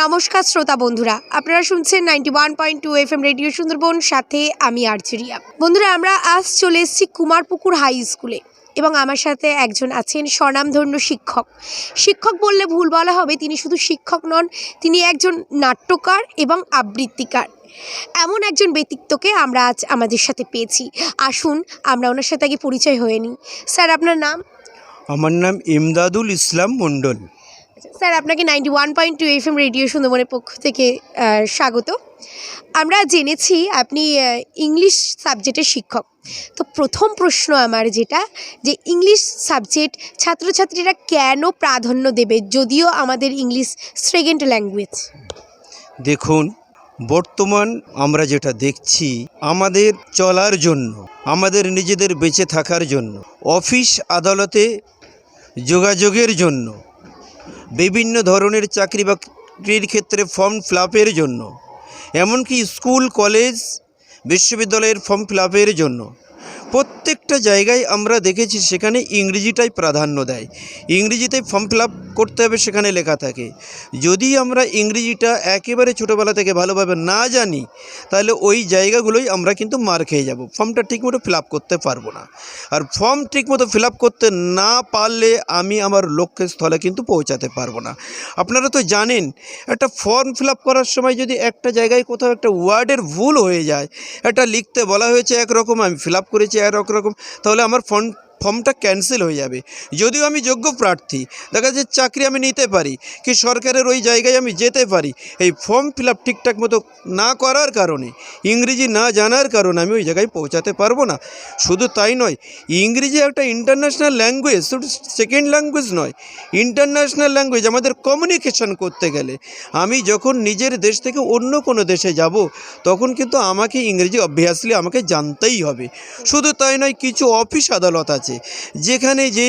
নমস্কার শ্রোতা বন্ধুরা, আপনারা শুনছেন ninety one point two F M radio Sundarban, সাথে আমি আর্চেরিয়া বন্ধুরা, আমরা আজ চলে এসেছি কুমারপুকুর হাই স্কুলে এবং আমার সাথে একজন আছেন স্বনামধন্য শিক্ষক। শিক্ষক বললে ভুল বলা হবে, তিনি শুধু শিক্ষক নন, তিনি একজন নাট্যকার এবং আবৃত্তিকার। এমন একজন ব্যক্তিত্বকে আমরা আজ আমাদের সাথে পেয়েছি। আসুন, আমরা ওনার সাথে আগে পরিচয় হয়ে নিই। স্যার, আপনার নাম? আমার নাম ইমদাদুল ইসলাম মণ্ডল স্যার, আপনাকে ninety one point two F M radio সুন্দরবনের পক্ষ থেকে স্বাগত। আমরা জেনেছি আপনি ইংলিশ সাবজেক্টের শিক্ষক। তো প্রথম প্রশ্ন আমার যেটা, যে ইংলিশ সাবজেক্ট ছাত্রছাত্রীরা কেন প্রাধান্য দেবে যদিও আমাদের ইংলিশ সেকেন্ড ল্যাঙ্গুয়েজ দেখুন, বর্তমান আমরা যেটা দেখছি, আমাদের চলার জন্য, আমাদের নিজেদের বেঁচে থাকার জন্য, অফিস আদালতে যোগাযোগের জন্য বিভিন্ন ধরনের চাকরি বাকরির ক্ষেত্রে ফর্ম ফিল জন্য, এমনকি স্কুল, কলেজ, বিশ্ববিদ্যালয়ের ফর্ম ফিল জন্য। প্রত্যেকটা জায়গায় আমরা দেখেছি সেখানে ইংরেজিটাই প্রাধান্য দেয়। ইংরেজিতে ফর্ম ফিল করতে হবে সেখানে লেখা থাকে। যদি আমরা ইংরেজিটা একেবারে ছোটোবেলা থেকে ভালোভাবে না জানি, তাহলে ওই জায়গাগুলোই আমরা কিন্তু মার খেয়ে যাব। ফর্মটা ঠিকমতো ফিল করতে পারব না। আর ফর্ম ঠিকমতো ফিল করতে না পারলে আমি আমার লক্ষ্যের স্থলে কিন্তু পৌঁছাতে পারব না। আপনারা তো জানেন, একটা ফর্ম ফিল করার সময় যদি একটা জায়গায় কোথাও একটা ওয়ার্ডের ভুল হয়ে যায় একটা লিখতে বলা হয়েছে একরকম, আমি ফিল করেছি এক রকম তাহলে আমার ফর্ম ফর্মটা ক্যান্সেল হয়ে যাবে। যদিও আমি যোগ্য প্রার্থী, দেখা যাচ্ছে চাকরি আমি নিতে পারি, কি সরকারের ওই জায়গায় আমি যেতে পারি, এই ফর্ম ফিল আপ ঠিকঠাক মতো না করার কারণে, ইংরেজি না জানার কারণে আমি ওই জায়গায় পৌঁছাতে পারব না। শুধু তাই নয়, ইংরেজি একটা ইন্টারন্যাশনাল ল্যাঙ্গুয়েজ শুধু সেকেন্ড ল্যাঙ্গুয়েজ নয় ইন্টারন্যাশনাল ল্যাঙ্গুয়েজ আমাদের কমিউনিকেশন করতে গেলে, আমি যখন নিজের দেশ থেকে অন্য কোনো দেশে যাব, তখন কিন্তু আমাকে ইংরেজি অবভিয়াসলি আমাকে জানতেই হবে। শুধু তাই নয়, কিছু অফিস আদালত আছে যেখানে যে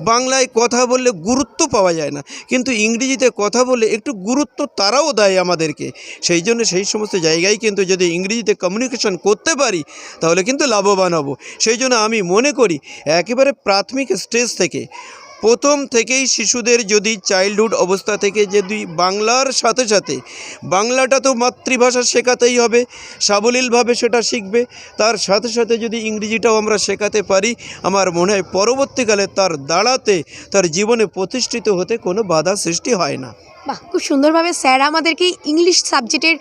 বাংলায় কথা বললে গুরুত্ব পাওয়া যায় না, কিন্তু ইংরেজিতে কথা বললে একটু গুরুত্ব তারাও দেয় আমাদেরকে। সেই জন্য সেই সমস্ত জায়গায় কিন্তু যদি ইংরেজিতে কমিউনিকেশন করতে পারি, তাহলে কিন্তু লাভবান হব। সেই জন্য আমি মনে করি, একেবারে প্রাথমিক স্টেজ থেকে প্রথম থেকেই শিশুদের যদি চাইল্ডহুড অবস্থা থেকে যদি বাংলার সাথে সাথে বাংলাটা তো মাতৃভাষা শেখাতেই হবে, সাবলীলভাবে সেটা শিখবে, তার সাথে সাথে যদি ইংরেজিটাও আমরা শেখাতে পারি, আমার মনে হয় পরবর্তীকালে তার দাঁড়াতে, তার জীবনে প্রতিষ্ঠিত হতে কোনো বাধা সৃষ্টি হয় না। বাহ, খুব সুন্দরভাবে স্যার আমাদেরকে ইংলিশ সাবজেক্টের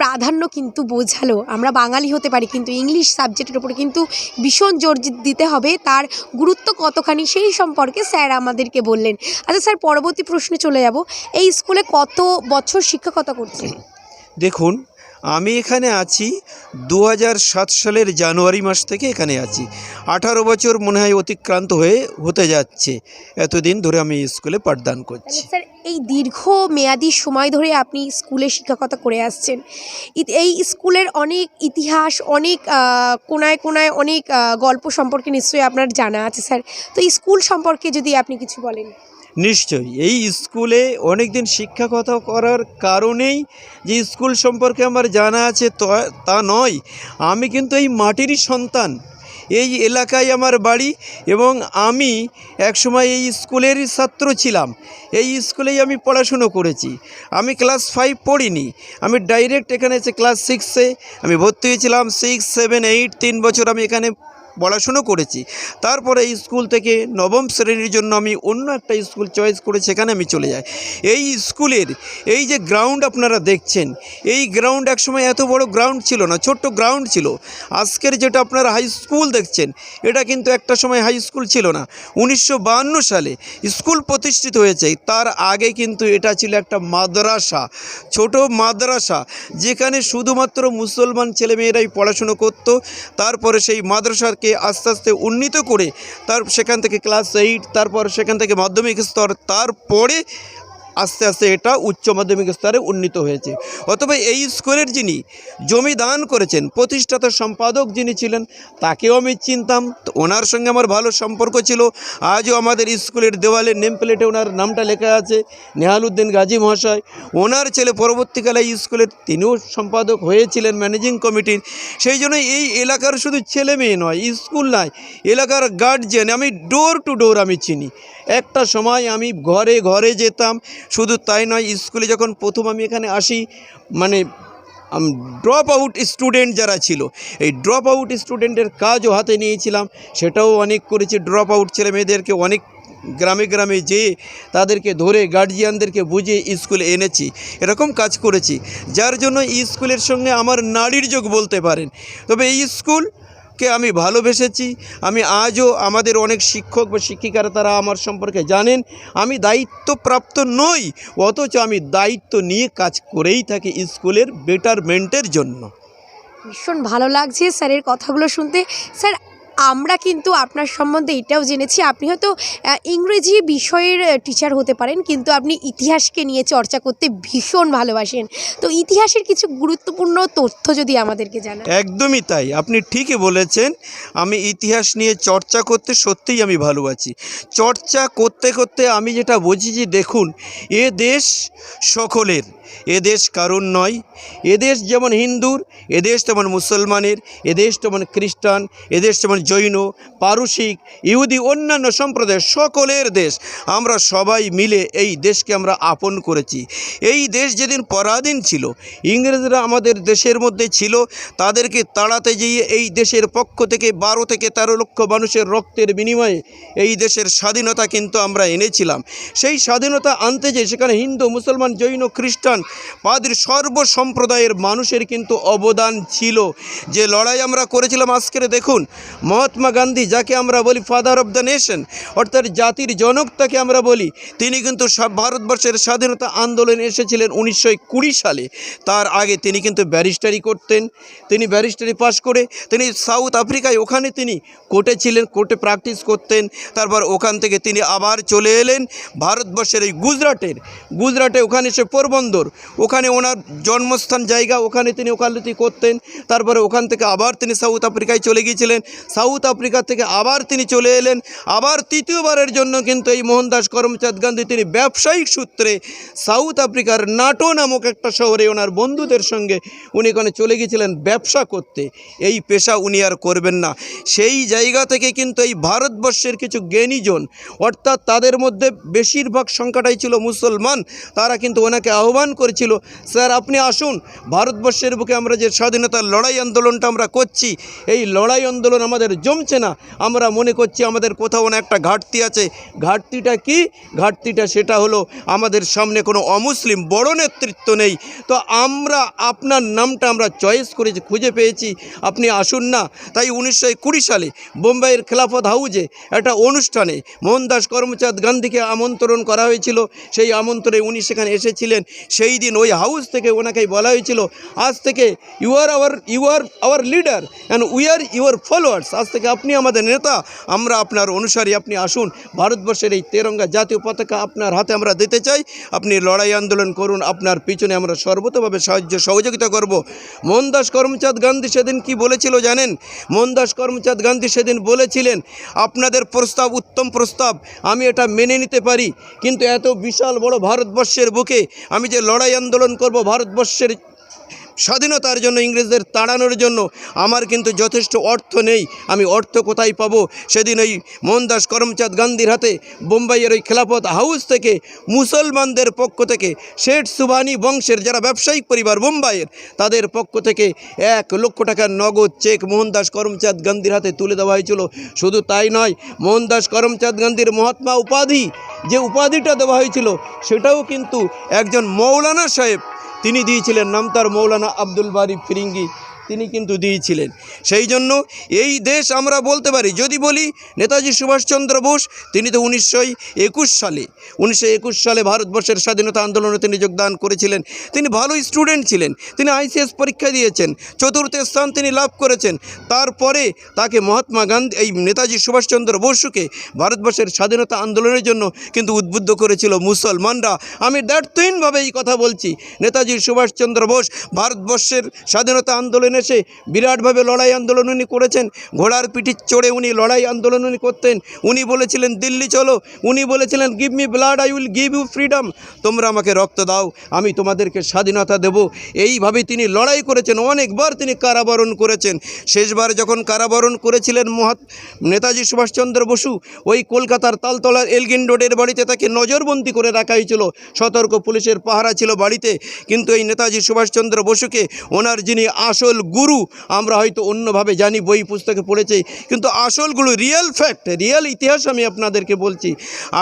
প্রাধান্য কিন্তু বোঝালো। আমরা বাঙালি হতে পারি, কিন্তু ইংলিশ সাবজেক্টের উপরে কিন্তু ভীষণ জোর দিতে হবে। তার গুরুত্ব কতখানি সেই সম্পর্কে স্যার আমাদেরকে বললেন। আচ্ছা স্যার, পরবর্তী প্রশ্নে চলে যাব। এই স্কুলে কত বছর শিক্ষকতা করছেন? দেখুন আমি এখানে আছি দু সালের জানুয়ারি মাস থেকে এখানে আছি। আঠারো বছর মনে হয় অতিক্রান্ত হয়ে হতে যাচ্ছে। এতদিন ধরে আমি স্কুলে পাঠদান করছি। স্যার, এই দীর্ঘ মেয়াদি সময় ধরে আপনি স্কুলে শিক্ষকতা করে আসছেন। এই স্কুলের অনেক ইতিহাস, অনেক কোনায় কোনায় অনেক গল্প সম্পর্কে নিশ্চয়ই আপনার জানা আছে স্যার। তো স্কুল সম্পর্কে যদি আপনি কিছু বলেন। নিশ্চয়ই। এই স্কুলে অনেক দিন শিক্ষকতা করার কারণেই যে স্কুল সম্পর্কে আমার জানা আছে তা- নয়। আমি কিন্তু এই মাটিরই সন্তান। এই এলাকায় আমার বাড়ি এবং আমি একসময় এই স্কুলেরই ছাত্র ছিলাম। এই স্কুলেই আমি পড়াশুনো করেছি। আমি ক্লাস ফাইভ পড়িনি। আমি ডাইরেক্ট এখানে এসে ক্লাস সিক্সে আমি ভর্তি হয়েছিলাম। সিক্স, সেভেন, এইট, তিন বছর আমি এখানে পড়াশুনো করেছি। তারপরে এই স্কুল থেকে নবম শ্রেণির জন্য আমি অন্য একটা স্কুল চয়েস করে সেখানে আমি চলে যাই। এই স্কুলের এই যে গ্রাউন্ড আপনারা দেখছেন, এই গ্রাউন্ড একসময় এত বড় গ্রাউন্ড ছিল না, ছোট্ট গ্রাউন্ড ছিল। আজকের যেটা আপনারা হাই স্কুল দেখছেন, এটা কিন্তু একটা সময় হাই স্কুল ছিল না। উনিশশো সালে স্কুল প্রতিষ্ঠিত হয়েছে, তার আগে কিন্তু এটা ছিল একটা মাদ্রাসা, ছোট মাদ্রাসা, যেখানে শুধুমাত্র মুসলমান ছেলেমেয়েরাই পড়াশুনো করত। তারপরে সেই মাদ্রাসাকে আস্তে আস্তে উন্নীত করে তার সেখান থেকে ক্লাস এইট তারপর সেখান থেকে মাধ্যমিক স্তর, তারপরে আস্তে আস্তে এটা উচ্চ মাধ্যমিক স্তরে উন্নীত হয়েছে। অথবা এই স্কুলের যিনি জমি দান করেছেন, প্রতিষ্ঠাতা সম্পাদক যিনি ছিলেন, তাকেও আমি চিনতাম। তো ওনার সঙ্গে আমার ভালো সম্পর্ক ছিল। আজও আমাদের স্কুলের দেওয়ালে নেম প্লেটে ওনার নামটা লেখা আছে নেহালউদ্দিন গাজী মহাশয়। ওনার ছেলে পরবর্তীকালে স্কুলের তিনিও সম্পাদক হয়েছিলেন ম্যানেজিং কমিটির। সেই জন্য এই এলাকার শুধু ছেলে মেয়ে নয়, স্কুল নয় এলাকার গার্জিয়ান আমি ডোর টু ডোর আমি চিনি। একটা সময় আমি ঘরে ঘরে যেতাম শুধু তাই নয়, স্কুলে যখন প্রথম আমি এখানে আসি মানে ড্রপ আউট স্টুডেন্ট যারা ছিল, এই ড্রপ আউট স্টুডেন্টের কাজও হাতে নিয়েছিলাম। সেটাও অনেক করেছি ড্রপ আউট ছেলে মেয়েদেরকে অনেক গ্রামে গ্রামে যেয়ে তাদেরকে ধরে গার্জিয়ানদেরকে বুঝিয়ে স্কুলে এনেছি। এরকম কাজ করেছি। যার জন্য স্কুলের সঙ্গে আমার নারীর যোগ বলতে পারেন। তবে এই স্কুলকে আমি ভালোবেসেছি। আমি আজও আমাদের অনেক শিক্ষক বা শিক্ষিকারা তারা আমার সম্পর্কে জানেন। আমি দায়িত্বপ্রাপ্ত নই, অথচ আমি দায়িত্ব নিয়ে কাজ করেই থাকি স্কুলের বেটারমেন্টের জন্য। ভীষণ ভালো লাগছে স্যারের কথাগুলো শুনতে। স্যার আমরা কিন্তু আপনার সম্বন্ধে এটাও জেনেছি, আপনি হয়তো ইংরেজি বিষয়ের টিচার হতে পারেন, কিন্তু আপনি ইতিহাসকে নিয়ে চর্চা করতে ভীষণ ভালোবাসেন। তো ইতিহাসের কিছু গুরুত্বপূর্ণ তথ্য যদি আমাদেরকে জানান। একদমই তাই, আপনি ঠিকই বলেছেন, আমি ইতিহাস নিয়ে চর্চা করতে সত্যিই আমি ভালোবাসি। চর্চা করতে করতে আমি যেটা বুঝি যে দেখুন, এ দেশ সকলের, এ দেশ কারণ নয় এদেশ যেমন হিন্দুর এদেশ তেমন মুসলমানের এদেশ তেমন খ্রিস্টান, এ দেশ তেমন জৈন, পারসিক, ইহুদি, অন্যান্য সম্প্রদায় সকলের দেশ। আমরা সবাই মিলে এই দেশকে আমরা আপন করেছি। এই দেশ যেদিন পরাধীন ছিল, ইংরেজরা আমাদের দেশের মধ্যে ছিল, তাদেরকে তাড়াতে যেয়ে এই দেশের পক্ষ থেকে বারো থেকে তেরো লক্ষ মানুষের রক্তের বিনিময়ে এই দেশের স্বাধীনতা কিন্তু আমরা এনেছিলাম। সেই স্বাধীনতা আনতে যে সেখানে হিন্দু, মুসলমান, জৈন, খ্রিস্টান, পাদ্রী সর্ব সম্প্রদায়ের মানুষের কিন্তু অবদান ছিল। যে লড়াই আমরা করেছিলাম আজকের, দেখুন মহাত্মা গান্ধী, যাকে আমরা বলি ফাদার অফ দ্য নেশন অর্থাৎ জাতির জনক তাকে আমরা বলি, তিনি কিন্তু ভারতবর্ষের স্বাধীনতা আন্দোলনে এসেছিলেন উনিশশো কুড়ি সালে। তার আগে তিনি কিন্তু ব্যারিস্টারি করতেন, তিনি ব্যারিস্টারি পাশ করে, তিনি সাউথ আফ্রিকায় ওখানে তিনি কোর্টে ছিলেন কোর্টে প্র্যাকটিস করতেন, তারপর ওখান থেকে তিনি আবার চলে এলেন ভারতবর্ষের এই গুজরাটের। গুজরাটে ওখানে সে পোরবন্দর, ওখানে ওনার জন্মস্থান, জায়গা ওখানে তিনি ওকালতি করতেন, তারপরে ওখান থেকে আবার তিনি সাউথ আফ্রিকায় চলে গিয়েছিলেন। সাউথ আফ্রিকা থেকে আবার তিনি চলে এলেন। আবার তৃতীয়বারের জন্য কিন্তু এই মোহনদাস করমচাঁদ গান্ধী তিনি ব্যবসায়িক সূত্রে সাউথ আফ্রিকার নাটো নামক একটা শহরে ওনার বন্ধুদের সঙ্গে উনি ওখানে চলে গিয়েছিলেন ব্যবসা করতে। এই পেশা উনি আর করবেন না। সেই জায়গা থেকে কিন্তু এই ভারতবর্ষের কিছু জ্ঞানীজন, অর্থাৎ তাদের মধ্যে বেশিরভাগ সংখ্যাটাই ছিল মুসলমান, তারা কিন্তু ওনাকে আহ্বান করেছিল, স্যার, আপনি আসুন। ভারতবর্ষের বুকে আমরা যে স্বাধীনতার লড়াই আন্দোলনটা আমরা করছি, এই লড়াই আন্দোলন আমাদের জমছে না। আমরা মনে করছি আমাদের কোথাও না একটা ঘাটতি আছে। ঘাটতিটা কি? ঘাটতিটা সেটা হলো আমাদের সামনে কোনো অমুসলিম বড় নেতৃত্ব নেই। তো আমরা আপনার নামটা আমরা চয়েস করেছি খুঁজে পেয়েছি। আপনি আসুন না। তাই উনিশশো কুড়ি সালে বোম্বাইয়ের খেলাফত হাউজে একটা অনুষ্ঠানে মোহনদাস করমচাঁদ গান্ধীকে আমন্ত্রণ করা হয়েছিল। সেই আমন্ত্রণে উনি সেখানে এসেছিলেন। সেই দিন ওই হাউস থেকে ওনাকে বলা হয়েছিল, আজ থেকে you are our you are our leader and we are your followers আজ থেকে আপনি আমাদের নেতা। আমরা আপনার অনুসারী, আপনি আসুন। ভারতবর্ষের এই তেরঙ্গা জাতীয় পতাকা আপনার হাতে আমরা দিতে চাই। আপনি লড়াই আন্দোলন করুন, আপনার পিছনে আমরা সর্বতভাবে সাহায্য, সহযোগিতা করব। মোহনদাস করমচাঁদ গান্ধী সেদিন কি বলেছিল জানেন? মোহনদাস করমচাঁদ গান্ধী সেদিন বলেছিলেন, আপনাদের প্রস্তাব উত্তম প্রস্তাব, আমি এটা মেনে নিতে পারি। কিন্তু এত বিশাল বড় ভারতবর্ষের বুকে আমি যে লড়াই আন্দোলন করব, ভারতবর্ষের স্বাধীনতার জন্য, ইংরেজদের তাড়ানোর জন্য আমার কিন্তু যথেষ্ট অর্থ নেই। আমি অর্থ কোথায় পাবো? সেদিন ওই মোহনদাস করমচাঁদ গান্ধীর হাতে বোম্বাইয়ের ওই খেলাফত হাউস থেকে মুসলমানদের পক্ষ থেকে শেঠ সুবানি বংশের যারা ব্যবসায়িক পরিবার বোম্বাইয়ের, তাদের পক্ষ থেকে এক লক্ষ টাকার নগদ চেক মোহনদাস করমচাঁদ গান্ধীর হাতে তুলে দেওয়া হয়েছিল। শুধু তাই নয়, মোহনদাস করমচাঁদ গান্ধীর মহাত্মা উপাধি, যে উপাধিটা দেওয়া হয়েছিল, সেটাও কিন্তু একজন মৌলানা সাহেব তিনি দিয়েছিলেন নাম তার মৌলানা আব্দুল বারি ফিরিঙ্গি। তিনি কিন্তু দিয়েছিলেন। সেই জন্য এই দেশ আমরা বলতে পারি, যদি বলি নেতাজি সুভাষচন্দ্র বোস, তিনি তো উনিশশো একুশ সালে, উনিশশো একুশ সালে ভারতবর্ষের স্বাধীনতা আন্দোলনে তিনি যোগদান করেছিলেন। তিনি ভালো স্টুডেন্ট ছিলেন, তিনি আইসিএস পরীক্ষা দিয়েছেন, চতুর্থ স্থান তিনি লাভ করেছেন। তারপরে তাকে মহাত্মা গান্ধী, এই নেতাজি সুভাষচন্দ্র বসুকে ভারতবর্ষের স্বাধীনতা আন্দোলনের জন্য কিন্তু উদ্বুদ্ধ করেছিল মুসলমানরা। আমি দ্যাটহীনভাবে এই কথা বলছি, নেতাজি সুভাষচন্দ্র বোস ভারতবর্ষের স্বাধীনতা আন্দোলনের এসে বিরাটভাবে লড়াই আন্দোলন উনি করেছেন। ঘোড়ার পিঠি চড়ে উনি লড়াই আন্দোলন উনি করতেন। উনি বলেছিলেন, দিল্লি চলো। উনি বলেছিলেন give me blood I will give you freedom তোমরা আমাকে রক্ত দাও, আমি তোমাদেরকে স্বাধীনতা দেব। এইভাবে তিনি লড়াই করেছেন, অনেকবার তিনি কারাবরণ করেছেন। শেষবার যখন কারাবরণ করেছিলেন মহাত নেতাজি সুভাষচন্দ্র বসু, ওই কলকাতার তালতলার এলগিন রোডের বাড়িতে তাকে নজরবন্দি করে রাখা হয়েছিল সতর্ক পুলিশের পাহারা ছিল বাড়িতে। কিন্তু এই নেতাজি সুভাষচন্দ্র বসুকে, ওনার যিনি আসল গুরু, আমরা হয়তো অন্যভাবে জানি, বই, পুস্তকে পড়েছি। কিন্তু আসল গুরু রিয়েল ফ্যাক্ট রিয়েল ইতিহাস আমি আপনাদেরকে বলছি।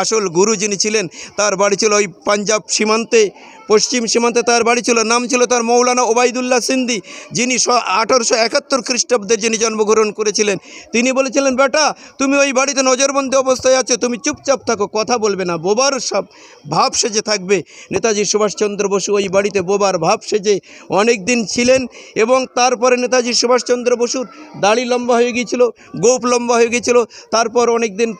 আসল গুরু যিনি ছিলেন, তার বাড়ি ছিল ওই পাঞ্জাব সীমান্তে। পশ্চিম সীমান্তে তার বাড়ি ছিল, নাম ছিল তার মৌলানা ওবায়দুল্লাহ সিন্দি, যিনি আঠারোশো একাত্তর খ্রিস্টাব্দে যিনি জন্মগ্রহণ করেছিলেন। তিনি বলেছিলেন, বেটা, তুমি ওই বাড়িতে নজরবন্দি অবস্থায় আছো, তুমি চুপচাপ থাকো, কথা বলবে না, বোবার সব ভাব সেজে থাকবে। নেতাজি সুভাষচন্দ্র বসু ওই বাড়িতে বোবার ভাব সেজে অনেক দিন ছিলেন এবং তারপরে নেতাজি সুভাষচন্দ্র বসুর দাড়ি লম্বা হয়ে গিয়েছিল, গোপ লম্বা হয়ে গিয়েছিল, তারপর অনেক দিন